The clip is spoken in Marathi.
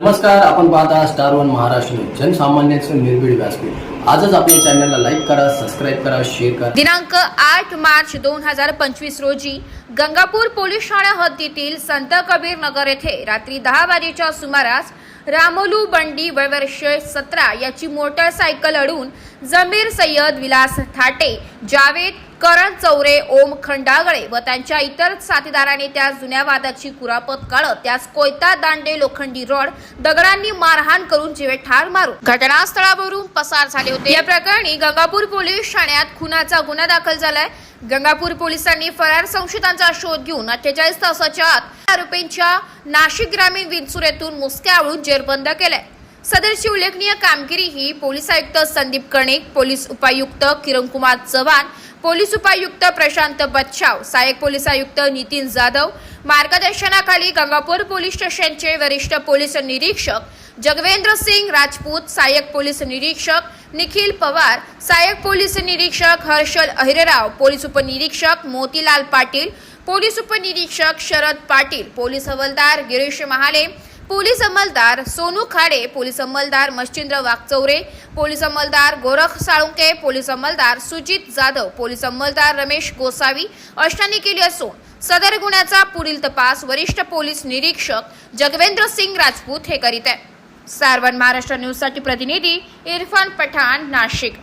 नमस्कार आपण पाहता स्टार वन महाराष्ट्र न्यूज. जनसामान्यांचे निर्भीड व्यासपीठ. आजच आपल्या चॅनलला लाईक करा सबस्क्राईब करा शेअर करा. दिनांक आठ मार्च दोन हजार पंचवीस रोजी गंगापूर पोलीस ठाणा हद्दीतील संत कबीर नगर येथे रात्री दहा वाजेच्या सुमारास रामोलू बंडी वयवर्षे सतरा याची मोटरसायकल अडून जमीर सय्यद विलास थाटे जावेद करण चौरे ओम खंडागळे व त्यांच्या इतर साथीदारांनी त्या जुन्या वादाची कुरापत काढत त्यास कोयता दांडे लोखंडी रॉड दगडांनी मारहाण करून जीवे ठार मारून घटनास्थळावरून पसार झाले होते. या प्रकरणी गंगापूर पोलीस ठाण्यात खुनाचा गुन्हा दाखल झालाय. गंगापूर पोलिसांनी फरार संशयितांचा शोध घेऊन अठ्ठेचाळीस तासाच्या आत आरोपींच्या नाशिक ग्रामीण विंचुर येथून मुसक्यावळून जेरबंद केलाय. सदरची उल्लेखनीय कामगिरी ही पोलीस आयुक्त संदीप कणिक पोलीस उपायुक्त किरणकुमार चव्हाण पोलीस उपायुक्त प्रशांत बच्छाव सहाय्यक पोलीस आयुक्त नितीन जाधव मार्गदर्शनाखाली गंगापूर पोलीस स्टेशनचे वरिष्ठ पोलीस निरीक्षक जगवेंद्र सिंग राजपूत सहाय्यक पोलीस निरीक्षक निखिल पवार सहाय्यक पोलीस निरीक्षक हर्षल अहिरराव पोलीस उपनिरीक्षक मोतीलाल पाटील पोलीस उपनिरीक्षक शरद पाटील पोलीस हवालदार गिरीश महाले पोलीस अंमलदार सोनू खाडे पोलीस अंमलदार मच्छिंद्र वागचौरे पोलीस अंमलदार गोरख साळुंके पोलीस अंमलदार सुजित जाधव पोलीस अंमलदार रमेश गोसावी अशांनी केली असून सदर गुन्ह्याचा पुढील तपास वरिष्ठ पोलीस निरीक्षक जगवेंद्र सिंग राजपूत हे करीत आहे सारवण महाराष्ट्र न्यूजसाठी प्रतिनिधी इरफान पठाण नाशिक.